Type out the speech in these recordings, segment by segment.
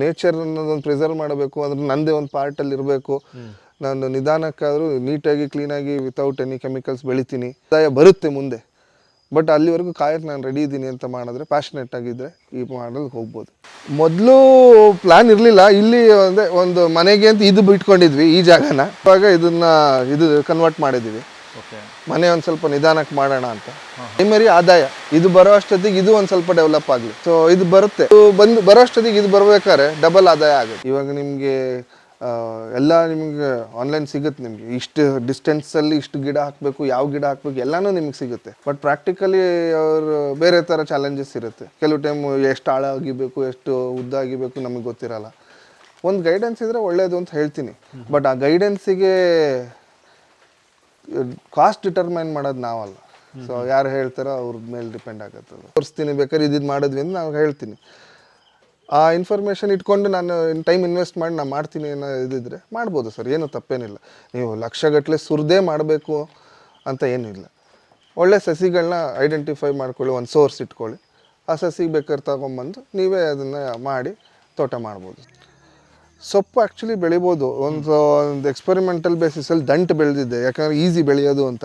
Nature ಅನ್ನೋದೊಂದು preserve ಮಾಡಬೇಕು ಅಂದ್ರೆ ನಂದೇ ಒಂದು ಪಾರ್ಟಲ್ಲಿ ಇರಬೇಕು. ನಾನು ನಿಧಾನಕ್ಕಾದರೂ ನೀಟಾಗಿ ಕ್ಲೀನಾಗಿ ವಿತೌಟ್ ಎನಿ ಕೆಮಿಕಲ್ಸ್ ಬೆಳಿತೀನಿ. ಆದಾಯ ಬರುತ್ತೆ ಮುಂದೆ. ಬಟ್ ಅಲ್ಲಿವರೆಗೂ ಕಾಯಕ್ಕೆ ನಾನು ರೆಡಿ ಇದ್ದೀನಿ ಅಂತ ಮಾಡಿದ್ರೆ ಪ್ಯಾಷನೆಟ್ ಆಗಿದ್ದರೆ ಈ ಮಾಡಲು ಹೋಗ್ಬೋದು. ಮೊದಲು ಪ್ಲ್ಯಾನ್ ಇರಲಿಲ್ಲ. ಇಲ್ಲಿ ಅಂದರೆ ಒಂದು ಮನೆಗೆ ಅಂತ ಇದು ಬಿಟ್ಕೊಂಡಿದ್ವಿ, ಈ ಜಾಗನ. ಇವಾಗ ಇದನ್ನ ಇದು ಕನ್ವರ್ಟ್ ಮಾಡಿದ್ದೀವಿ. ಮನೆ ಒಂದು ಸ್ವಲ್ಪ ನಿಧಾನಕ್ಕೆ ಮಾಡೋಣ ಅಂತ. ಪ್ರೈಮರಿ ಆದಾಯ. ಇದು ಬರೋ ಅಷ್ಟೊತ್ತಿಗೆ ಇದು ಒಂದು ಸ್ವಲ್ಪ ಡೆವಲಪ್ ಆಗಲಿ. ಸೊ ಇದು ಬರುತ್ತೆ. ಬಂದು ಬರೋ ಅಷ್ಟೊತ್ತಿಗೆ ಇದು ಬರ್ಬೇಕಾದ್ರೆ ಡಬಲ್ ಆದಾಯ ಆಗುತ್ತೆ. ಇವಾಗ ನಿಮಗೆ ಎಲ್ಲ ನಿಮಗೆ ಆನ್ಲೈನ್ ಸಿಗುತ್ತೆ ನಿಮಗೆ. ಇಷ್ಟು ಡಿಸ್ಟೆನ್ಸಲ್ಲಿ ಇಷ್ಟು ಗಿಡ ಹಾಕಬೇಕು ಯಾವ ಗಿಡ ಹಾಕಬೇಕು ಎಲ್ಲನೂ ನಿಮಗೆ ಸಿಗುತ್ತೆ. ಬಟ್ ಪ್ರಾಕ್ಟಿಕಲಿ ಅವರು ಬೇರೆ ಥರ ಚಾಲೆಂಜಸ್ ಇರುತ್ತೆ. ಕೆಲವು ಟೈಮ್ ಎಷ್ಟು ಆಳ ಆಗಿಬೇಕು ಎಷ್ಟು ಉದ್ದ ಆಗಿಬೇಕು ನಮಗೆ ಗೊತ್ತಿರಲ್ಲ. ಒಂದು ಗೈಡೆನ್ಸ್ ಇದ್ರೆ ಒಳ್ಳೆಯದು ಅಂತ ಹೇಳ್ತೀನಿ. ಬಟ್ ಆ ಗೈಡೆನ್ಸಿಗೆ ಕಾಸ್ಟ್ ಡಿಟರ್ಮೈನ್ ಮಾಡೋದು ನಾವಲ್ಲ. ಸೊ ಯಾರು ಹೇಳ್ತಾರೋ ಅವ್ರ ಮೇಲೆ ಡಿಪೆಂಡ್ ಆಗುತ್ತೆ ತೋರಿಸ್ತೀನಿ, ಬೇಕಾದ್ರೆ ಇದಿದ್ದು ಮಾಡಿದ್ವಿ ಅಂತ ನಾವು ಹೇಳ್ತೀನಿ. ಆ ಇನ್ಫಾರ್ಮೇಷನ್ ಇಟ್ಕೊಂಡು ನಾನು ಟೈಮ್ ಇನ್ವೆಸ್ಟ್ ಮಾಡಿ ನಾನು ಮಾಡ್ತೀನಿ ಅನ್ನೋ ಇದಿದ್ರೆ ಮಾಡ್ಬೋದು ಸರ್, ಏನು ತಪ್ಪೇನಿಲ್ಲ. ನೀವು ಲಕ್ಷಗಟ್ಟಲೆ ಸುರಿದೇ ಮಾಡಬೇಕು ಅಂತ ಏನಿಲ್ಲ ಇಲ್ಲ. ಒಳ್ಳೆ ಸಸಿಗಳನ್ನ ಐಡೆಂಟಿಫೈ ಮಾಡ್ಕೊಳ್ಳಿ, ಒಂದು ಸೋರ್ಸ್ ಇಟ್ಕೊಳ್ಳಿ. ಆ ಸಸಿಗೆ ಬೇಕಾದ್ರೆ ತಗೊಂಬಂದು ನೀವೇ ಅದನ್ನು ಮಾಡಿ ತೋಟ ಮಾಡ್ಬೋದು. ಸೊಪ್ಪು ಆ್ಯಕ್ಚುಲಿ ಬೆಳಿಬೋದು. ಒಂದು ಒಂದು ಎಕ್ಸ್ಪೆರಿಮೆಂಟಲ್ ಬೇಸಿಸಲ್ಲಿ ದಂಟು ಬೆಳೆದಿದ್ದೆ ಯಾಕಂದ್ರೆ ಈಸಿ ಬೆಳೆಯೋದು ಅಂತ.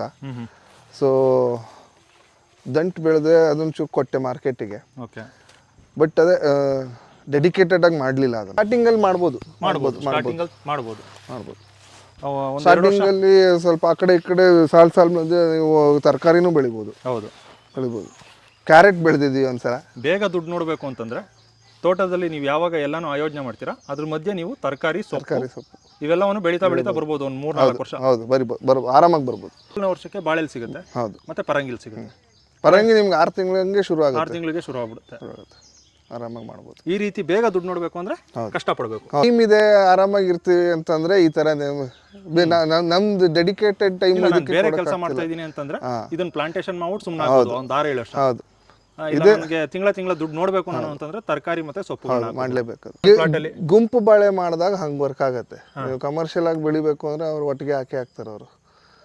ಸೊ ದಂಟು ಬೆಳೆದೆ ಅದೊಂದು ಚೂರು ಕೊಟ್ಟೆ ಮಾರ್ಕೆಟಿಗೆ ಓಕೆ ಬಟ್ ಅದೇ ಡೆಡಿಕೇಟೆಡ್ ಆಗಿ ಮಾಡಲಿಲ್ಲ ಅದು ಸ್ಟಾರ್ಟಿಂಗಲ್ಲಿ ಮಾಡ್ಬೋದು. ಮಾಡ್ಬೋದು. ಸ್ಟಾರ್ಟಿಂಗ್ ಅಲ್ಲಿ ಮಾಡ್ಬೋದು. ಮಾಡ್ಬೋದು. ಸ್ಟಾರ್ಟಿಂಗಲ್ಲಿ ಸ್ವಲ್ಪ ಆ ಕಡೆ ಈ ಕಡೆ ಸಾಲು ಸಾಲು ಮಧ್ಯೆ ನೀವು ತರಕಾರಿನೂ ಬೆಳಿಬೋದು. ಹೌದು. ಬೆಳಿಬೋದು. ಕ್ಯಾರೆಟ್ ಬೆಳೆದಿದ್ದೀವಿ ಒಂದ್ಸಲ. ಬೇಗ ದುಡ್ಡು ನೋಡಬೇಕು ಅಂತಂದ್ರೆ ತೋಟದಲ್ಲಿ ನೀವು ಯಾವಾಗ ಎಲ್ಲಾನು ಆಯೋಜನೆ ಮಾಡ್ತೀರಾ? ಅದ್ರ ಮಧ್ಯೆ ನೀವು ತರಕಾರಿ ಸೊಪ್ಪು ತರಕಾರಿ ಸೊಪ್ಪು. ಇವೆಲ್ಲವನ್ನು ಬೆಳೀತಾ ಬೆಳೀತಾ ಬರ್ಬೋದು ಒಂದು ಮೂರ್ ನಾಲ್ಕು ವರ್ಷ. ಹೌದು ಬರಿ ಬರ್ ಆರಾಮಾಗಿ ಬರ್ಬೋದು. ಮೂರನೇ ವರ್ಷಕ್ಕೆ ಬಾಳೆಲ್ ಸಿಗುತ್ತೆ ಹೌದು. ಮತ್ತೆ ಪರಂಗಿಲ್ ಸಿಗುತ್ತೆ. ಪರಂಗಿ ನಿಮ್ಗೆ ಆರು ತಿಂಗಳಂಗೆ ಶುರು ಆಗುತ್ತೆ. ಆರು ತಿಂಗಳಿಗೆ ಶುರು ಆಗ್ಬಿಡುತ್ತೆ. ಶುರು ಆಗುತ್ತೆ. ಆರಾಮಾಗಿ ಮಾಡ್ಬೋದು. ಈ ರೀತಿ ಬೇಗ ದುಡ್ಡು ನೋಡಬೇಕು ಅಂದ್ರೆ ಕಷ್ಟಪಡಬೇಕು. ಟೈಮ್ ಇದೆ ಆರಾಮಾಗಿ ಇರ್ತೀವಿ ಅಂತಂದ್ರೆ ಈ ತರ ನೀವು- ಬೆ- ನಾ- ನಾ- ನಮ್ದು ಡೆಡಿಕೇಟೆಡ್ ಟೈಮ್ ನಾನು ಬೇರೆ ಕೆಲಸ ಮಾಡ್ತಾ ಇದೀನಿ ಅಂತಂದ್ರೆ ಇದನ್ನ ಪ್ಲಾಂಟೇಶನ್ ಮಾಡ್ಬಿಟ್ಟು ಸುಮ್ಮನೆ ಒಂದು ಆರು ಏಳು ವರ್ಷ. ಹೌದು. ಇಲ್ಲ ನನಗೆ ತಿಂಗಳ ತಿಂಗಳ ದುಡ್ಡು ನೋಡಬೇಕು ನಾನು ಅಂತಂದ್ರೆ ತರಕಾರಿ ಮತ್ತೆ ಸೊಪ್ಪು ಮಾಡ್ಲೇಬೇಕು. ಗುಂಪು ಬಾಳೆ ಮಾಡಿದಾಗ ಹಂಗ್ ವರ್ಕ್ ಆಗತ್ತೆ. ನೀವು ಕಮರ್ಷಿಯಲ್ ಆಗಿ ಬೆಳಿಬೇಕು ಅಂದ್ರೆ ಅವ್ರು ಒಟ್ಟಿಗೆ ಹಾಕಿ ಹಾಕ್ತಾರೆ ಅವರು.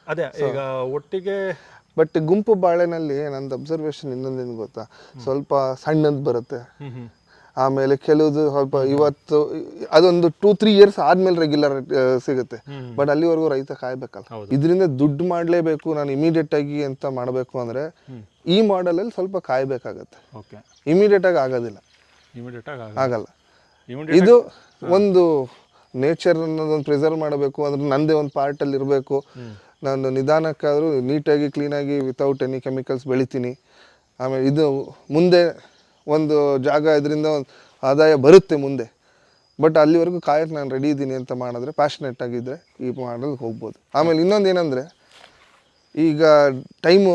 ಅದೇ ಈಗ ಒಟ್ಟಿಗೆ ಬಟ್ ಗುಂಪು ಬಾಳೆನಲ್ಲಿ ನಂದು ಅಬ್ಸರ್ವೇಶನ್ ಇನ್ನೊಂದೇನು ಗೊತ್ತಾ? ಸ್ವಲ್ಪ ಸಣ್ಣದ್ ಬರುತ್ತೆ. ಆಮೇಲೆ ಕೆಲವುದು ಸ್ವಲ್ಪ ಇವತ್ತು ಅದೊಂದು ಟೂ ತ್ರೀ ಇಯರ್ಸ್ ಆದ್ಮೇಲೆ ರೆಗ್ಯುಲರ್ ಸಿಗುತ್ತೆ. ಬಟ್ ಅಲ್ಲಿವರೆಗೂ ರೈತ ಕಾಯ್ಬೇಕಲ್ಲ. ಇದರಿಂದ ದುಡ್ಡು ಮಾಡಲೇಬೇಕು ನಾನು ಇಮಿಡಿಯೇಟ್ ಆಗಿ ಅಂತ ಮಾಡಬೇಕು ಅಂದ್ರೆ ಈ ಮಾಡೆಲಲ್ಲಿ ಸ್ವಲ್ಪ ಕಾಯ್ಬೇಕಾಗತ್ತೆ. ಓಕೆ ಇಮಿಡಿಯೇಟ್ ಆಗಿ ಆಗೋದಿಲ್ಲ. ಇಮಿಡಿಯೇಟ್ ಆಗಿ ಆಗಲ್ಲ. ಇದು ಒಂದು ನೇಚರ್ ಅನ್ನೋದೊಂದು ಪ್ರಿಸರ್ವ್ ಮಾಡಬೇಕು ಅಂದ್ರೆ ನಂದೇ ಒಂದು ಪಾರ್ಟಲ್ಲಿ ಇರಬೇಕು. ನಾನು ನಿಧಾನಕ್ಕಾದರೂ ನೀಟಾಗಿ ಕ್ಲೀನಾಗಿ ವಿತೌಟ್ ಎನಿ ಕೆಮಿಕಲ್ಸ್ ಬೆಳಿತೀನಿ. ಆಮೇಲೆ ಇದು ಮುಂದೆ ಒಂದು ಜಾಗ ಇದರಿಂದ ಒಂದು ಆದಾಯ ಬರುತ್ತೆ ಮುಂದೆ. ಬಟ್ ಅಲ್ಲಿವರೆಗೂ ಕಾಯಕ್ಕೆ ನಾನು ರೆಡಿ ಇದ್ದೀನಿ ಅಂತ ಮಾಡಿದ್ರೆ ಪ್ಯಾಷನೆಟ್ ಆಗಿದ್ದರೆ ಈ ಮಾಡಲ್ ಹೋಗ್ಬೋದು. ಆಮೇಲೆ ಇನ್ನೊಂದು ಏನಂದರೆ ಈಗ ಟೈಮು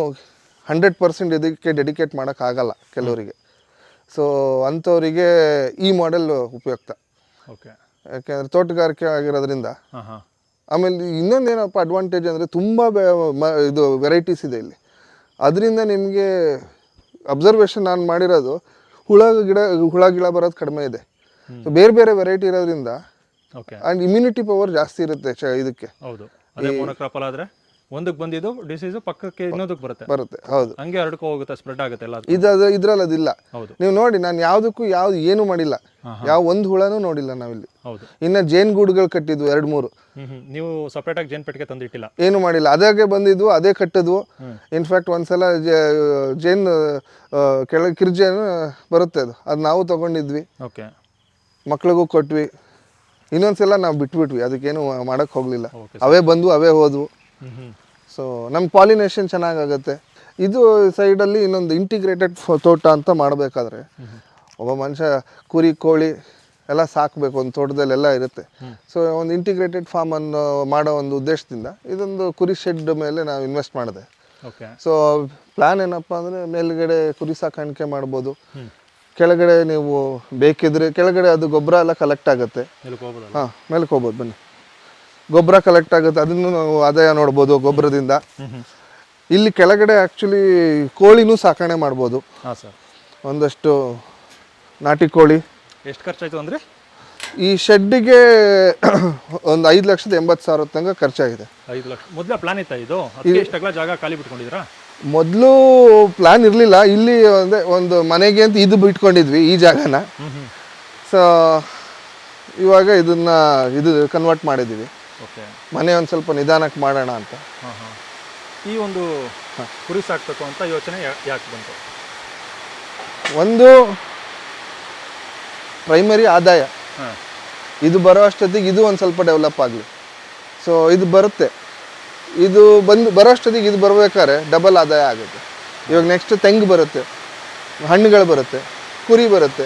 ಹಂಡ್ರೆಡ್ ಪರ್ಸೆಂಟ್ ಇದಕ್ಕೆ ಡೆಡಿಕೇಟ್ ಮಾಡೋಕ್ಕಾಗಲ್ಲ ಕೆಲವರಿಗೆ. ಸೊ ಅಂಥವರಿಗೆ ಈ ಮಾಡೆಲ್ ಉಪಯುಕ್ತ. ಓಕೆ ಯಾಕೆಂದರೆ ತೋಟಗಾರಿಕೆ ಆಗಿರೋದ್ರಿಂದ ಆಮೇಲೆ ಇನ್ನೊಂದು ಏನಪ್ಪ ಇನ್ನೊಂದೇನಪ್ಪ ಅಡ್ವಾಂಟೇಜ್ ಅಂದರೆ ತುಂಬ ಇದು ವೆರೈಟೀಸ್ ಇದೆ ಇಲ್ಲಿ. ಅದರಿಂದ ನಿಮಗೆ ಅಬ್ಸರ್ವೇಷನ್ ನಾನು ಮಾಡಿರೋದು ಹುಳ ಗಿಡ ಹುಳ ಗಿಡ ಬರೋದು ಕಡಿಮೆ ಇದೆ. ಸೊ ಬೇರೆ ಬೇರೆ ವೆರೈಟಿ ಇರೋದ್ರಿಂದ ಆ್ಯಂಡ್ ಇಮ್ಯುನಿಟಿ ಪವರ್ ಜಾಸ್ತಿ ಇರುತ್ತೆ ಚ ಇದಕ್ಕೆ. ಹೌದು. ಅದೇ ಆದ್ರೆ? ಒಂದಕ್ಕೆ ಬಂದಿದ್ದು ಡಿಸೀಸ್ ಪಕ್ಕಕ್ಕೆ ಇನ್ನೊಂದಕ್ಕೆ ಬರುತ್ತೆ. ಬರುತ್ತೆ ಹೌದು. ಹಂಗೆ ಹರಡ್ಕೊ ಹೋಗುತ್ತೆ ಸ್ಪ್ರೆಡ್ ಆಗುತ್ತೆ ಎಲ್ಲ. ಇದು ಇದ್ರಲ್ಲಿ ಅದಿಲ್ಲ ಹೌದು. ನೀವು ನೋಡಿ ನಾನು ಯಾವುದಕ್ಕೂ ಯಾವ್ದು ಏನು ಮಾಡಿಲ್ಲ. ಯಾವ ಒಂದು ಹುಳನೂ ನೋಡಿಲ್ಲ ನಾವಿಲ್ಲಿ. ಹೌದು. ಇನ್ನ ಜೇನ್ ಗೂಡುಗಳು ಕಟ್ಟಿದ್ವು ಎರಡು ಮೂರು. ನೀವು ನೀವು ಸಪ್ರೇಟಾಗಿ ಜೇನ್ ಪೆಟ್ಟಿಗೆ ತಂದಿಟ್ಟಿಲ್ಲ. ಏನು ಮಾಡಿಲ್ಲ. ಅದಾಗೆ ಬಂದಿದ್ವು ಅದೇ ಕಟ್ಟಿದ್ವು ಇನ್ಫ್ಯಾಕ್ಟ್ ಒಂದ್ಸಲ ಜೇನ್ ಕೆಳ ಕೆಳಗೆ ಕಿರ್ಜೇನು ಬರುತ್ತೆ ಅದು. ಅದು ನಾವು ತಗೊಂಡಿದ್ವಿ. ಓಕೆ. ಮಕ್ಳಿಗೂ ಕೊಟ್ವಿ. ಇನ್ನೊಂದ್ಸಲ ನಾವು ಬಿಟ್ಬಿಟ್ವಿ. ಅದಕ್ಕೇನು ಮಾಡಕ್ ಹೋಗ್ಲಿಲ್ಲ. ಅವೇ ಬಂದು ಅವೇ ಹೋದ್ವು. ಸೊ ನಮ್ಮ ಪಾಲಿನೇಷನ್ ಚೆನ್ನಾಗಾಗತ್ತೆ. ಇದು ಸೈಡಲ್ಲಿ ಇನ್ನೊಂದು ಇಂಟಿಗ್ರೇಟೆಡ್ ತೋಟ ಅಂತ ಮಾಡಬೇಕಾದ್ರೆ ಒಬ್ಬ ಮನುಷ್ಯ ಕುರಿ ಕೋಳಿ ಎಲ್ಲ ಸಾಕಬೇಕು ಒಂದು ತೋಟದಲ್ಲಿ ಎಲ್ಲ ಇರುತ್ತೆ. ಸೊ ಒಂದು ಇಂಟಿಗ್ರೇಟೆಡ್ ಫಾರ್ಮ್ ಅನ್ನು ಮಾಡೋ ಒಂದು ಉದ್ದೇಶದಿಂದ ಇದೊಂದು ಕುರಿ ಶೆಡ್ ಮೇಲೆ ನಾವು ಇನ್ವೆಸ್ಟ್ ಮಾಡಿದೆ. ಸೊ ಪ್ಲ್ಯಾನ್ ಏನಪ್ಪ ಅಂದರೆ ಮೇಲ್ಗಡೆ ಕುರಿ ಸಾಕಾಣಿಕೆ ಮಾಡ್ಬೋದು. ಕೆಳಗಡೆ ನೀವು ಬೇಕಿದ್ರೆ ಕೆಳಗಡೆ ಅದು ಗೊಬ್ಬರ ಎಲ್ಲ ಕಲೆಕ್ಟ್ ಆಗುತ್ತೆ. ಹಾಂ ಮೇಲ್ಕೋಬೋದು ಬನ್ನಿ. ಗೊಬ್ಬರ ಕಲೆಕ್ಟ್ ಆಗುತ್ತೆ. ಅದನ್ನು ನಾವು ಆದಾಯ ನೋಡ್ಬೋದು ಗೊಬ್ಬರದಿಂದ. ಇಲ್ಲಿ ಕೆಳಗಡೆ ಆ್ಯಕ್ಚುಲಿ ಕೋಳಿನೂ ಸಾಕಣೆ ಮಾಡ್ಬೋದು. ಹಾಂ ಸರ್ ಒಂದಷ್ಟು ನಾಟಿ ಕೋಳಿ. ಎಷ್ಟು ಖರ್ಚಾಯಿತು ಅಂದರೆ? ಈ ಶೆಡ್ಡಿಗೆ ಒಂದು ಐದು ಲಕ್ಷದ ಎಂಬತ್ತು ಸಾವಿರ ತನಕ ಖರ್ಚಾಗಿದೆ. ಐದು ಲಕ್ಷ. ಮೊದಲ ಪ್ಲಾನ್ ಇತ್ತಾ ಇದು? ಅದಕ್ಕೆ ಇಷ್ಟೆಲ್ಲ ಜಾಗ ಖಾಲಿ ಬಿಟ್ಕೊಂಡಿದ್ರಾ ಮೊದಲು ಪ್ಲಾನ್ ಇರಲಿಲ್ಲ. ಇಲ್ಲಿ ಅಂದರೆ ಒಂದು ಮನೆಗೆ ಅಂತ ಇದು ಬಿಟ್ಕೊಂಡಿದ್ವಿ ಈ ಜಾಗನ. ಸೊ ಇವಾಗ ಇದನ್ನ ಇದು ಕನ್ವರ್ಟ್ ಮಾಡಿದ್ದೀವಿ. ಮನೆ ಒಂದು ಸ್ವಲ್ಪ ನಿಧಾನಕ್ಕೆ ಮಾಡೋಣ ಅಂತ. ಈ ಒಂದು ಕುರಿ ಸಾಕ್ಬೇಕು ಅಂತ ಯೋಚನೆ ಯಾಕೆ ಬಂತು? ಒಂದು ಪ್ರೈಮರಿ ಆದಾಯ. ಇದು ಬರೋ ಅಷ್ಟೊತ್ತಿಗೆ ಇದು ಒಂದು ಸ್ವಲ್ಪ ಡೆವಲಪ್ ಆಗಲಿ. ಸೊ ಇದು ಬರುತ್ತೆ. ಇದು ಬಂದು ಬರೋ ಅಷ್ಟೊತ್ತಿಗೆ ಇದು ಬರ್ಬೇಕಾದ್ರೆ ಡಬಲ್ ಆದಾಯ ಆಗುತ್ತೆ. ಇವಾಗ ನೆಕ್ಸ್ಟ್ ತೆಂಗು ಬರುತ್ತೆ. ಹಣ್ಣುಗಳು ಬರುತ್ತೆ. ಕುರಿ ಬರುತ್ತೆ.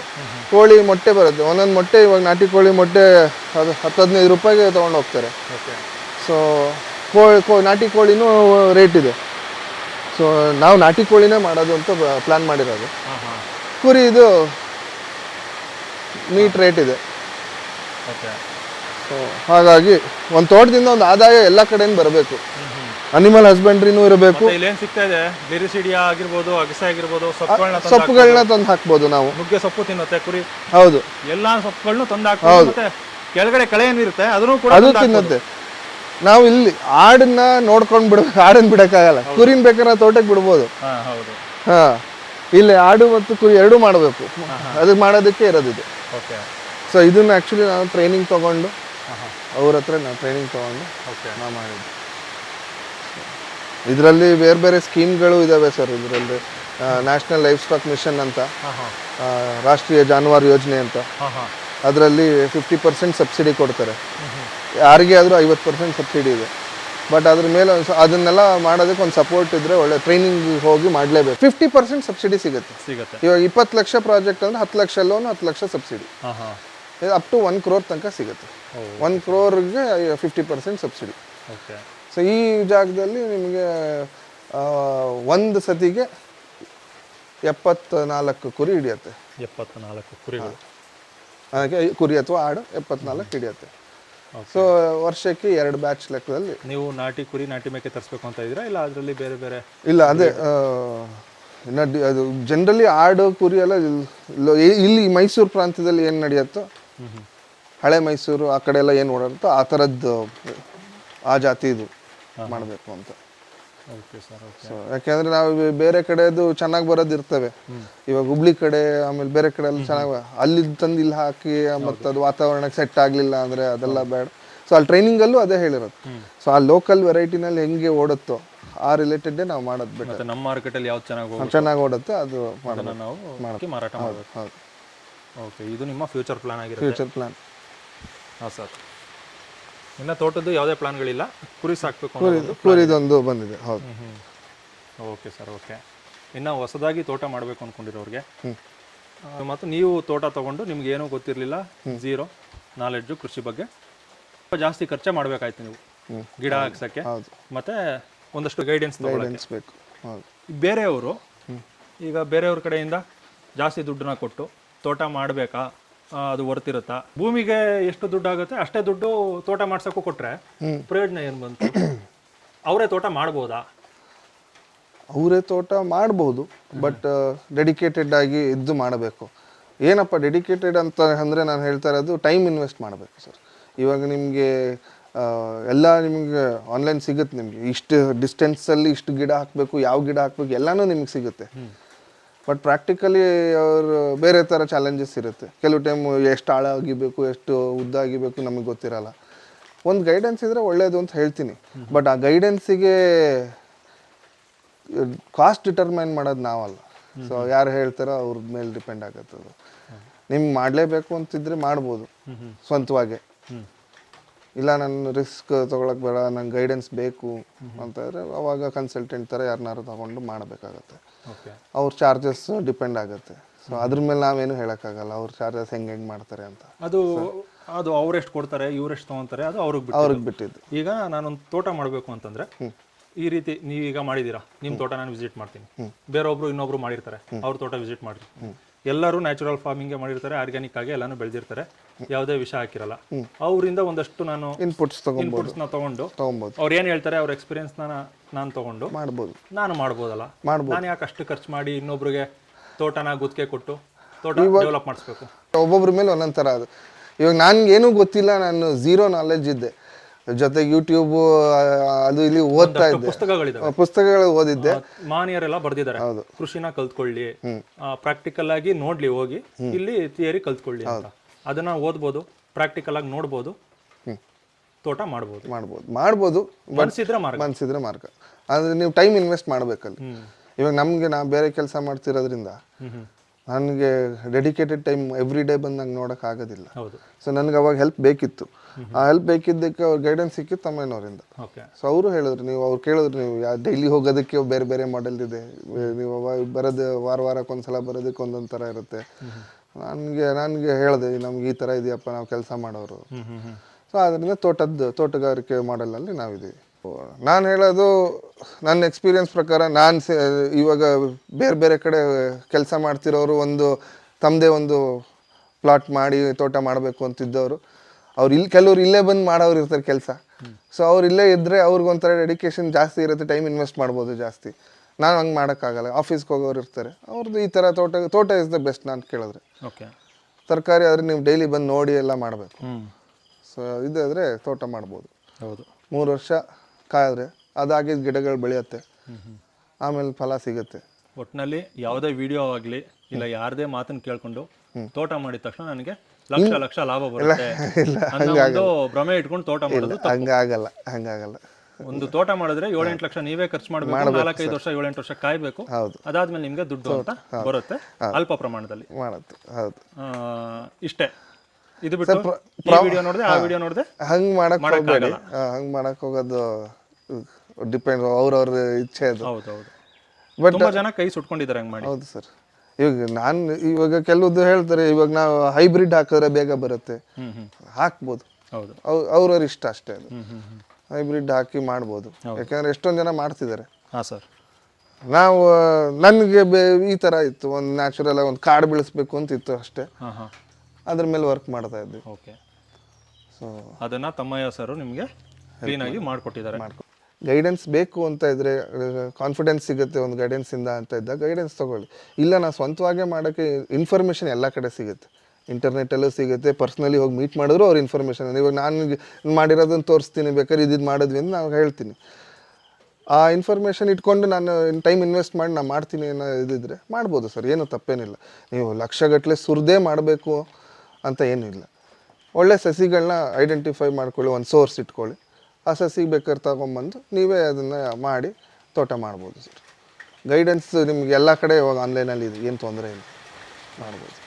ಕೋಳಿ ಮೊಟ್ಟೆ ಬರುತ್ತೆ. ಒಂದೊಂದು ಮೊಟ್ಟೆ ಇವಾಗ ನಾಟಿ ಕೋಳಿ ಮೊಟ್ಟೆ ಅದು ಹತ್ತು ಹದಿನೈದು ರೂಪಾಯಿಗೆ ತೊಗೊಂಡು ಹೋಗ್ತಾರೆ. ಓಕೆ ಸೊ ಕೋಳಿ ಕೋ ನಾಟಿ ಕೋಳಿನೂ ರೇಟ್ ಇದೆ. ಸೊ ನಾವು ನಾಟಿ ಕೋಳಿನೇ ಮಾಡೋದು ಅಂತ ಪ್ಲ್ಯಾನ್ ಮಾಡಿರೋದು. ಕುರಿ ಇದು ಮೀಟ್ ರೇಟ್ ಇದೆ. ಓಕೆ ಸೊ ಹಾಗಾಗಿ ಒಂದು ತೋಟದಿಂದ ಒಂದು ಆದಾಯ ಎಲ್ಲ ಕಡೆಯಿಂದ ಬರಬೇಕು. ಅನಿಮಲ್ ಹಸ್ಬೆಂಡ್ರಿನೂ ಇರಬೇಕು. ಇಲ್ಲೇನ್ ಸಿಗ್ತಾ ಇದೆ? ಲಿರಿಸಿಡಿಯಾ ಆಗಿರ್ಬೋದು ಅಗಸೆ ಆಗಿರ್ಬೋದು ಸೊಪ್ಪುಗಳನ್ನ ತಂದು ಸೊಪ್ಪುಗಳನ್ನ ತಂದು ಹಾಕ್ಬೋದು ನಾವು. ನುಗ್ಗೆ ಸೊಪ್ಪು ತಿನ್ನುತ್ತೆ ಕುರಿ. ಹೌದು. ಎಲ್ಲಾ ಸೊಪ್ಪುಗಳನ್ನು ತಂದು ಹಾಕ್ಬೋದು ಮತ್ತೆ ಕೆಳಗಡೆ ಕಳೆ ಏನಿರುತ್ತೆ ಅದನ್ನು ಕೂಡ ಅದು ತಿನ್ನುತ್ತೆ. ನಾವು ಇಲ್ಲಿ ಆಡನ್ನ ನೋಡ್ಕೊಂಡು ಬಿಡ್ಬೇಕು ಆಡನ್ನ ಬಿಡಕ್ಕಾಗಲ್ಲ. ಕುರಿನ್ ಬೇಕಾದ್ರೆ ತೋಟಕ್ಕೆ ಬಿಡ್ಬೋದು. ಹಾ ಹೌದು. ಹಾ. ಇಲ್ಲಿ ಆಡು ಮತ್ತು ಕುರಿ ಎರಡು ಮಾಡಬೇಕು. ಅದು ಮಾಡೋದಕ್ಕೆ ಇರೋದಿದೆ ಓಕೆ. ಸೊ ಇದನ್ನ ಆ್ಯಕ್ಚುಲಿ ನಾನು ಟ್ರೈನಿಂಗ್ ತಗೊಂಡು ಅವ್ರ ಹತ್ರ ನಾನು ಟ್ರೈನಿಂಗ್ ತಗೊಂಡು ಓಕೆ. ನಾವು ಮಾಡಿದ್ವಿ ಇದರಲ್ಲಿ ಬೇರೆ ಬೇರೆ ಸ್ಕೀಮ್ಗಳು ಇದ್ದಾವೆ ಸರ್ ಇದರಲ್ಲಿ ನ್ಯಾಷನಲ್ ಲೈಫ್ ಸ್ಟಾಕ್ ಮಿಷನ್ ಅಂತ ಆ, ರಾಷ್ಟ್ರೀಯ ಜಾನುವಾರು ಯೋಜನೆ ಅಂತ. ಅದರಲ್ಲಿ ಫಿಫ್ಟಿ ಪರ್ಸೆಂಟ್ ಸಬ್ಸಿಡಿ ಕೊಡ್ತಾರೆ. ಯಾರಿಗೆ ಆದರೂ ಐವತ್ತು ಪರ್ಸೆಂಟ್ ಸಬ್ಸಿಡಿ ಇದೆ. ಬಟ್ ಅದ್ರ ಮೇಲೆ ಒಂದು ಸ- ಅದನ್ನೆಲ್ಲ ಮಾಡೋದಕ್ಕೆ ಒಂದು ಸಪೋರ್ಟ್ ಇದ್ರೆ ಒಳ್ಳೆ ಟ್ರೈನಿಂಗ್ ಹೋಗಿ ಮಾಡಲೇಬೇಕು. ಫಿಫ್ಟಿ ಪರ್ಸೆಂಟ್ ಸಬ್ಸಿಡಿ ಸಿಗುತ್ತೆ. ಸಿಗತ್ತೆ. ಇವಾಗ ಇಪ್ಪತ್ತು ಲಕ್ಷ ಪ್ರಾಜೆಕ್ಟ್ ಅಂದರೆ ಹತ್ತು ಲಕ್ಷ ಲೋನ್ ಹತ್ತು ಲಕ್ಷ ಸಬ್ಸಿಡಿ ಹಾಂ ಅಪ್ ಟು ಒನ್ ಕ್ರೋರ್ ತನಕ ಸಿಗುತ್ತೆ. One ಕ್ರೋರ್ಗೆ fifty percent subsidy okay. So ಈ ಜಾಗದಲ್ಲಿ ನಿಮಗೆ ಒಂದು ಸತಿಗೆ ಎಪ್ಪತ್ತ ನಾಲ್ಕು ಕುರಿ ಹಿಡಿಯತ್ತೆ. ಎಪ್ಪತ್ತ ನಾಲ್ಕು ಕುರಿಗಳು ಅದಕ್ಕೆ ಕುರಿ ಅಥವಾ ಆಡು ಎಪ್ಪತ್ನಾಲ್ಕು ಹಿಡಿಯತ್ತೆ. ಸೊ ವರ್ಷಕ್ಕೆ ಎರಡು ಬ್ಯಾಚ್ ಲೆಕ್ಕದಲ್ಲಿ. ನೀವು ನಾಟಿ ಕುರಿ ನಾಟಿ ಮೇಕೆ ತರಿಸ್ಬೇಕು ಅಂತ ಇದ್ದೀರಾ? ಇಲ್ಲ ಅದರಲ್ಲಿ ಬೇರೆ ಬೇರೆ ಇಲ್ಲ ಅದೇ ನಡಿ ಅದು ಜನರಲಿ ಆಡು ಕುರಿ ಎಲ್ಲ ಇಲ್- ಇಲ್ಲೋ- ಮೈಸೂರು ಪ್ರಾಂತ್ಯದಲ್ಲಿ ಏನು ನಡೆಯುತ್ತೋ ಹಳೆ ಮೈಸೂರು ಆ ಕಡೆ ಎಲ್ಲ ಏನು ಓಡಾಡುತ್ತೋ ಆ ಥರದ್ದು ಆ ಜಾತಿ ಇದು. ಮಾಡಬೇಕು ಅಂತ. ಓಕೆ ಸರ್ ಸೊ ಯಾಕೆಂದ್ರೆ ನಾವು ಬೇರೆ ಕಡೆದು ಚೆನ್ನಾಗಿ ಬರೋದು ಇರ್ತವೆ ಇವಾಗ ಹುಬ್ಳಿ ಕಡೆ ಆಮೇಲೆ ಬೇರೆ ಕಡೆ ಎಲ್ಲ ಚೆನ್ನಾಗಿ ಅಲ್ಲಿ ತಂದು ಇಲ್ಲಿ ಹಾಕಿ ಮತ್ತೆ ಅದು ವಾತಾವರಣಕ್ಕೆ ಸೆಟ್ ಆಗಲಿಲ್ಲ ಅಂದ್ರೆ ಅದೆಲ್ಲ ಬೇಡ. ಸೊ ಅಲ್ಲಿ ಟ್ರೈನಿಂಗಲ್ಲೂ ಅದೇ ಹೇಳಿರೋದು. ಸೊ ಆ ಲೋಕಲ್ ವೆರೈಟಿನಲ್ಲಿ ಹೆಂಗೆ ಓಡುತ್ತೋ ಆ ರಿಲೇಟೆಡ್ ನಾವು ಮಾಡೋದು ಬೇಡ ನಮ್ಮ ಮಾರ್ಕೆಟಲ್ಲಿ ಯಾವ್ದು ಚೆನ್ನಾಗಿ ಚೆನ್ನಾಗಿ ಓಡುತ್ತೆ ಅದು ಮಾಡೋಣ ನಾವು ಹಾಕಿ ಮಾರಾಟ ಮಾಡಬೇಕು ಹೌದು. ಓಕೆ ಇದು ನಿಮ್ಮ ಫ್ಯೂಚರ್ ಪ್ಲಾನ್ ಆಗಿರುತ್ತೆ. ಫ್ಯೂಚರ್ ಪ್ಲಾನ್ ಹಾಂ ಸರ್ ಇನ್ನು ತೋಟದ್ದು ಯಾವುದೇ ಪ್ಲಾನ್ಗಳಿಲ್ಲ. ಕುರಿ ಸಾಕ್ಬೇಕು ಒಂದು ಕುರಿದೊಂದು ಬಂದಿದೆ ಹೌದು. Okay sir okay. ಇನ್ನು ಹೊಸದಾಗಿ ತೋಟ ಮಾಡಬೇಕು ಅಂದ್ಕೊಂಡಿರೋರಿಗೆ ಮತ್ತು ನೀವು ತೋಟ ತೊಗೊಂಡು ನಿಮ್ಗೆ ಏನೂ ಗೊತ್ತಿರಲಿಲ್ಲ ಝೀರೋ ನಾಲೆಡ್ಜು ಕೃಷಿ ಬಗ್ಗೆ. ಸ್ವಲ್ಪ ಜಾಸ್ತಿ ಖರ್ಚೆ ಮಾಡಬೇಕಾಯ್ತು ನೀವು. ಗಿಡ ಹಾಕ್ಸೋಕ್ಕೆ. ಮತ್ತು ಒಂದಷ್ಟು ಗೈಡೆನ್ಸ್ ಗೈಡೆನ್ಸ್ ಬೇಕು ಬೇರೆಯವರು ಈಗ ಬೇರೆಯವ್ರ ಕಡೆಯಿಂದ ಜಾಸ್ತಿ ದುಡ್ಡನ್ನ ಕೊಟ್ಟು ತೋಟ ಮಾಡಬೇಕಾ? ಅದು ವರ್ತಿರುತ್ತಾ? ಭೂಮಿಗೆ ಎಷ್ಟು ದುಡ್ಡು ಆಗುತ್ತೆ ಅಷ್ಟೇ ದುಡ್ಡು ತೋಟ ಮಾಡ್ಸೋಕ್ಕೂ ಕೊಟ್ರೆ ಪ್ರಯೋಜನ ಏನು ಬಂತು? ಅವರೇ ತೋಟ ಮಾಡ್ಬೋದಾ? ಅವರೇ ತೋಟ ಮಾಡ್ಬೋದು ಬಟ್ ಡೆಡಿಕೇಟೆಡ್ ಆಗಿ ಇದ್ದು ಮಾಡಬೇಕು. ಏನಪ್ಪ ಡೆಡಿಕೇಟೆಡ್ ಅಂತ ಅಂದರೆ ನಾನು ಹೇಳ್ತಾ ಇರೋದು ಟೈಮ್ ಇನ್ವೆಸ್ಟ್ ಮಾಡಬೇಕು ಸರ್. ಇವಾಗ ನಿಮಗೆ ಎಲ್ಲ ನಿಮಗೆ ಆನ್ಲೈನ್ ಸಿಗುತ್ತೆ ನಿಮಗೆ. ಇಷ್ಟು ಡಿಸ್ಟೆನ್ಸಲ್ಲಿ ಇಷ್ಟು ಗಿಡ ಹಾಕಬೇಕು ಯಾವ ಗಿಡ ಹಾಕಬೇಕು ಎಲ್ಲನೂ ನಿಮಗೆ ಸಿಗುತ್ತೆ. ಬಟ್ ಪ್ರಾಕ್ಟಿಕಲಿ ಅವರು ಬೇರೆ ಥರ ಚಾಲೆಂಜಸ್ ಇರುತ್ತೆ. ಕೆಲವು ಟೈಮ್ ಎಷ್ಟು ಆಳ ಆಗಿಬೇಕು ಎಷ್ಟು ಉದ್ದ ಆಗಿಬೇಕು ನಮಗೆ ಗೊತ್ತಿರಲ್ಲ. ಒಂದು ಗೈಡೆನ್ಸ್ ಇದ್ದರೆ ಒಳ್ಳೆಯದು ಅಂತ ಹೇಳ್ತೀನಿ. ಬಟ್ ಆ ಗೈಡೆನ್ಸಿಗೆ ಕಾಸ್ಟ್ ಡಿಟರ್ಮೈನ್ ಮಾಡೋದು ನಾವಲ್ಲ. ಸೊ ಯಾರು ಹೇಳ್ತಾರೋ ಅವ್ರ ಮೇಲೆ ಡಿಪೆಂಡ್ ಆಗುತ್ತೆ ಅದು ನಿಮ್ಗೆ ಮಾಡಲೇಬೇಕು ಅಂತಿದ್ರೆ ಮಾಡ್ಬೋದು. ಸ್ವಂತವಾಗೆ. ಇಲ್ಲ ನನ್ನ ರಿಸ್ಕ್ ತೊಗೊಳಕ್ ಬೇಡ ನಂಗೆ ಗೈಡೆನ್ಸ್ ಬೇಕು ಅಂತಂದರೆ ಅವಾಗ ಕನ್ಸಲ್ಟೆಂಟ್ ಥರ ಯಾರನ್ನಾರು ತಗೊಂಡು ಮಾಡಬೇಕಾಗತ್ತೆ. ಓಕೆ. ಅವ್ರ ಚಾರ್ಜಸ್ ಡಿಪೆಂಡ್ ಆಗುತ್ತೆ. ಸೊ ಅದ್ರ ಮೇಲೆ ನಾವೇನು ಹೇಳೋಕ್ಕಾಗಲ್ಲ ಅವ್ರ ಚಾರ್ಜಸ್ ಹೆಂಗೆ ಹೆಂಗೆ ಮಾಡ್ತಾರೆ ಅಂತ. ಅದು ಅದು ಅವರೆಷ್ಟು ಕೊಡ್ತಾರೆ ಇವ್ರೆಷ್ಟು ತೊಗೊಂತಾರೆ ಅದು ಅವ್ರಿಗೆ ಅವ್ರಿಗೆ ಬಿಟ್ಟಿದ್ದು. ಈಗ ನಾನೊಂದು ತೋಟ ಮಾಡಬೇಕು ಅಂತಂದ್ರೆ ಈ ರೀತಿ ನೀವೀಗ ಮಾಡಿದ್ದೀರಾ ನಿಮ್ಮ ತೋಟ ನಾನು ವಿಸಿಟ್ ಮಾಡ್ತೀನಿ. ಬೇರೊಬ್ರು ಇನ್ನೊಬ್ರು ಮಾಡಿರ್ತಾರೆ ಅವ್ರ ತೋಟ ವಿಸಿಟ್ ಮಾಡಿ ಎಲ್ಲರೂ ನ್ಯಾಚುರಲ್ ಫಾರ್ಮಿಂಗ್ ಮಾಡಿರ್ತಾರೆ ಆರ್ಗ್ಯಾನಿಕ್ ಆಗಿ ಎಲ್ಲಾನು ಬೆಳೆದಿರ್ತಾರೆ. ಯಾವುದೇ ವಿಷ ಹಾಕಿರಲ್ಲ. ಅವರಿಂದ ಒಂದಷ್ಟು ನಾನು ಇನ್ಪುಟ್ಸ್ ಇನ್ಪುಟ್ಸ್ನ ತಗೊಂಡು ಅವ್ರು ಏನು ಹೇಳ್ತಾರೆ ಅವ್ರ ಎಕ್ಸ್ಪೀರಿಯನ್ಸ್ ನಾನು ತಗೊಂಡು ಮಾಡ್ಬೋದು. ನಾನು ಮಾಡ್ಬೋದಲ್ಲ. ಮಾಡ್ಬೋದು. ನಾನು ಯಾಕೆ ಅಷ್ಟು ಖರ್ಚು ಮಾಡಿ ಇನ್ನೊಬ್ರಿಗೆ ತೋಟನ ಗುತ್ತಿಗೆ ಕೊಟ್ಟು ತೋಟ ಡೆವಲಪ್ ಮಾಡಿಸ್ಬೇಕು? ಒಬ್ಬೊಬ್ರ ಮೇಲೆ ಒಂದೊಂದು ಥರ ಅದು. ಇವಾಗ ನನಗೇನು ಏನೂ ಗೊತ್ತಿಲ್ಲ ನಾನು ಝೀರೋ ನಾಲೆಜ್ ಇದ್ದೆ. ಜೊತೆಗೆ ಯೂಟ್ಯೂಬ್ ಅದು ಇಲ್ಲಿ ಓದ್ತಾ ಇದ್ದೆ. ಪುಸ್ತಕಗಳಿದಾವೆ. ಪುಸ್ತಕಗಳು ಓದಿದ್ದೆ. ಮಾನಿಯರೆಲ್ಲ ಬರ್ದಿದ್ದಾರೆ. ಹೌದು. ಕೃಷಿನ ಕಲ್ತ್ಕೊಳ್ಳಿ. ಪ್ರಾಕ್ಟಿಕಲ್ ಆಗಿ ನೋಡ್ಲಿ ಹೋಗಿ. ಇಲ್ಲಿ ಥಿಯರಿ ಕಲ್ತ್ಕೊಳ್ಳಿ ಅಂತ. ಅದನ್ನ ಓದ್ಬೋದು ಪ್ರಾಕ್ಟಿಕಲ್ ಆಗಿ ನೋಡ್ಬೋದು. ತೋಟ ಮಾಡ್ಬೋದು. ಮಾಡ್ಬೋದು. ಮಾಡ್ಬೋದು ಮನ್ಸಿದ್ರೆ ಮಾರ್ಗ. ಮನ್ಸಿದ್ರೆ ಮಾರ್ಗ. ಆದ್ರೆ ನೀವು ಟೈಮ್ ಇನ್ವೆಸ್ಟ್ ಮಾಡ್ಬೇಕಲ್ಲಿ. ಇವಾಗ ನಮ್ಗೆ ನಾ ಬೇರೆ ಕೆಲಸ ಮಾಡ್ತಿರೋದ್ರಿಂದ ನನಗೆ ಡೆಡಿಕೇಟೆಡ್ ಟೈಮ್ ಎವ್ರಿ ಡೇ ಬಂದು ನಂಗೆ ನೋಡೋಕೆ ಆಗೋದಿಲ್ಲ. ಹೌದು. ಸೊ ನನಗೆ ಅವಾಗ ಹೆಲ್ಪ್ ಬೇಕಿತ್ತು. ಆ ಹೆಲ್ಪ್ ಬೇಕಿದ್ದಕ್ಕೆ ಅವ್ರ ಗೈಡೆನ್ಸ್ ಸಿಕ್ಕಿತ್ತು ತಮ್ಮನವರಿಂದ. ಓಕೆ ಸೊ ಅವರು ಹೇಳಿದ್ರು ನೀವು ಅವ್ರು ಕೇಳಿದ್ರು ನೀವು ಯಾ ಡೈಲಿ ಹೋಗೋದಕ್ಕೆ ಬೇರೆ ಬೇರೆ ಮಾಡೆಲ್ ಇದೆ. ನೀವು ಬರೋದು ವಾರ ವಾರಕ್ಕೆ ಒಂದ್ಸಲ ಬರೋದಕ್ಕೆ ಒಂದೊಂದು ಥರ ಇರುತ್ತೆ. ನನಗೆ ನನಗೆ ಹೇಳಿದೆ ನಮ್ಗೆ ಈ ಥರ ಇದೆಯಪ್ಪ ನಾವು ಕೆಲಸ ಮಾಡೋರು. ಸೊ ಅದರಿಂದ ತೋಟದ ತೋಟಗಾರಿಕೆ ಮಾಡೆಲಲ್ಲಿ ನಾವಿದ್ದೀವಿ. ನಾನು ಹೇಳೋದು ನನ್ನ ಎಕ್ಸ್ಪೀರಿಯನ್ಸ್ ಪ್ರಕಾರ ನಾನು ಇವಾಗ ಬೇರೆ ಬೇರೆ ಕಡೆ ಕೆಲಸ ಮಾಡ್ತಿರೋರು ಒಂದು ತಮ್ಮದೇ ಒಂದು ಪ್ಲಾಟ್ ಮಾಡಿ ತೋಟ ಮಾಡಬೇಕು ಅಂತಿದ್ದವರು. ಅವ್ರು ಇಲ್ಲಿ ಕೆಲವ್ರು ಇಲ್ಲೇ ಬಂದು ಮಾಡೋರು ಇರ್ತಾರೆ ಕೆಲಸ. ಸೊ ಅವ್ರು ಇಲ್ಲೇ ಇದ್ದರೆ ಅವ್ರಿಗೊಂಥರ ಡೆಡಿಕೇಶನ್ ಜಾಸ್ತಿ ಇರುತ್ತೆ ಟೈಮ್ ಇನ್ವೆಸ್ಟ್ ಮಾಡ್ಬೋದು ಜಾಸ್ತಿ. ನಾನು ಹಂಗೆ ಮಾಡೋಕ್ಕಾಗಲ್ಲ ಆಫೀಸ್ಗೆ ಹೋಗೋರು ಇರ್ತಾರೆ. ಅವ್ರದ್ದು ಈ ಥರ ತೋಟ ತೋಟ ಇಸ್ ದ ಬೆಸ್ಟ್ ನಾನು ಕೇಳಿದ್ರೆ. ಓಕೆ ತರಕಾರಿ ಆದರೆ ನೀವು ಡೈಲಿ ಬಂದು ನೋಡಿ ಎಲ್ಲ ಮಾಡಬೇಕು. ಸೊ ಇದಾದರೆ ತೋಟ ಮಾಡ್ಬೋದು. ಹೌದು. ಮೂರು ವರ್ಷ ಕಾಯಿದ್ರೆ ಅದಾಗಿದ್ದ ಗಿಡಗಳು ಬೆಳೆಯುತ್ತೆ. ಆಮೇಲೆ ಫಲ ಸಿಗುತ್ತೆ. ಒಟ್ಟಿನಲ್ಲಿ ಯಾವುದೇ ವಿಡಿಯೋ ಆಗಲಿ ಇಲ್ಲ ಯಾರದೇ ಮಾತನ್ನ ಕೇಳ್ಕೊಂಡು ತೋಟ ಮಾಡಿದ ತಕ್ಷಣ ನನಗೆ ಲಕ್ಷ ಲಕ್ಷ ಲಾಭ ಬರುತ್ತೆ ಅನ್ನೋ ಒಂದು ಭ್ರಮೆ ಇಟ್ಕೊಂಡು ತೋಟ ಮಾಡೋದು ತಪ್ಪು. ಹಂಗಾಗಲ್ಲ ಹಂಗಾಗಲ್ಲ ಒಂದು ತೋಟ ಮಾಡಿದ್ರೆ ಏಳೆಂಟು ಲಕ್ಷ ನೀವೇ ಖರ್ಚು ಮಾಡಬೇಕು. ನಾಲ್ಕೈದು ವರ್ಷ ಏಳೆಂಟು ವರ್ಷ ಕಾಯ್ಬೇಕು. ಹೌದು. ಅದಾದ್ಮೇಲೆ ನಿಮ್ಗೆ ದುಡ್ಡು ಅಂತ ಬರುತ್ತೆ ಅಲ್ಪ ಪ್ರಮಾಣದಲ್ಲಿ. ಮಾಡತ್ತೆ. ಹೌದು. ಆ, ಇಷ್ಟೇ. ಇದು ಬಿಟ್ಟು ಈ ವಿಡಿಯೋ ನೋಡಿದೆ ಆ ವಿಡಿಯೋ ನೋಡಿದೆ ಹಂಗ್ ಮಾಡಕ್ ಹೋಗ್ಬೇಡಿ. ಹಂಗೆ ಮಾಡಕ್ ಹೋಗೋದು ಡಿಪೆಂಡ್ ಅವ್ರವ್ರ ಇಚ್ಛೆ ಅದು. ಹೌದು ಹೌದು. ಬಟ್ ತುಂಬಾ ಜನ ಕೈ ಸುಟ್ಕೊಂಡಿದ್ದಾರೆ ಹಂಗೆ ಮಾಡಿ. ಹೌದು ಸರ್. ಇವಾಗ ನಾನು ಇವಾಗ ಕೆಲವೊಂದು ಹೇಳ್ತಾರೆ ಇವಾಗ ನಾವು ಹೈಬ್ರಿಡ್ ಹಾಕಿದ್ರೆ ಬೇಗ ಬರುತ್ತೆ. ಹಾಕ್ಬೋದು. ಹೌದು. ಅವ್ರ ಅವ್ರವ್ರ ಇಷ್ಟ ಅಷ್ಟೇ ಅದು. ಹೈಬ್ರಿಡ್ ಹಾಕಿ ಮಾಡ್ಬೋದು. ಯಾಕಂದ್ರೆ ಎಷ್ಟೊಂದು ಜನ ಮಾಡ್ತಿದ್ದಾರೆ. ಹಾ ಸರ್. ನಾವು ನನಗೆ ಬೇ ಈ ಥರ ಇತ್ತು. ಒಂದು ನ್ಯಾಚುರಲ್ ಆಗಿ ಒಂದು ಕಾಡು ಬೆಳೆಸ್ಬೇಕು ಅಂತ ಇತ್ತು ಅಷ್ಟೇ. ಹಾ ಹಾ. ಅದ್ರ ಮೇಲೆ ವರ್ಕ್ ಮಾಡ್ತಾ ಇದ್ವಿ ಓಕೆ ಸೊ ಅದನ್ನು ತಮ್ಮಯ್ಯ ಸರ್ ನಿಮಗೆ ಕ್ಲೀನಾಗಿ ಮಾಡಿಕೊಟ್ಟಿದ್ದಾರೆ. ಮಾಡ್ಕೊಟ್ಟಿದ್ದಾರೆ. ಮಾಡ್ಕೊ ಗೈಡೆನ್ಸ್ ಬೇಕು ಅಂತ ಇದ್ರೆ ಕಾನ್ಫಿಡೆನ್ಸ್ ಸಿಗುತ್ತೆ ಒಂದು ಗೈಡೆನ್ಸಿಂದ ಅಂತ ಇದ್ದಾಗ ಗೈಡೆನ್ಸ್ ತಗೊಳ್ಳಿ. ಇಲ್ಲ ನಾನು ಸ್ವಂತವಾಗೇ ಮಾಡೋಕ್ಕೆ ಇನ್ಫಾರ್ಮೇಷನ್ ಎಲ್ಲ ಕಡೆ ಸಿಗುತ್ತೆ. ಇಂಟರ್ನೆಟಲ್ಲೂ ಸಿಗುತ್ತೆ ಪರ್ಸ್ನಲಿ ಹೋಗಿ ಮೀಟ್ ಮಾಡಿದ್ರು ಅವ್ರ ಇನ್ಫಾರ್ಮೇಷನ್ ಇವಾಗ ನಾನು ಮಾಡಿರೋದನ್ನು ತೋರಿಸ್ತೀನಿ, ಬೇಕಾದ್ರೆ ಇದಿದ್ದು ಮಾಡಿದ್ವಿ ಅಂತ ನಾವು ಹೇಳ್ತೀನಿ. ಆ ಇನ್ಫಾರ್ಮೇಷನ್ ಇಟ್ಕೊಂಡು ನಾನು ಟೈಮ್ ಇನ್ವೆಸ್ಟ್ ಮಾಡಿ ನಾನು ಮಾಡ್ತೀನಿ ಅನ್ನೋ ಇದಿದ್ರೆ ಮಾಡ್ಬೋದು ಸರ್, ಏನು ತಪ್ಪೇನಿಲ್ಲ. ನೀವು ಲಕ್ಷಗಟ್ಟಲೆ ಸುರಿದೇ ಮಾಡಬೇಕು ಅಂತ ಏನೂ ಇಲ್ಲ ಒಳ್ಳೆ ಸಸಿಗಳನ್ನ ಐಡೆಂಟಿಫೈ ಮಾಡ್ಕೊಳ್ಳಿ, ಒಂದು ಸೋರ್ಸ್ ಇಟ್ಕೊಳ್ಳಿ. ಆ ಸಸಿಗೆ ಬೇಕಾದ್ರೆ ತಗೊಂಬಂದು ನೀವೇ ಅದನ್ನು ಮಾಡಿ ತೋಟ ಮಾಡ್ಬೋದು ಸರ್. ಗೈಡೆನ್ಸ್ ನಿಮ್ಗೆ ಎಲ್ಲ ಕಡೆ ಇವಾಗ ಆನ್ಲೈನಲ್ಲಿ ಇದೆ, ಏನು ತೊಂದರೆ ಇಲ್ಲ. ಮಾಡ್ಬೋದು.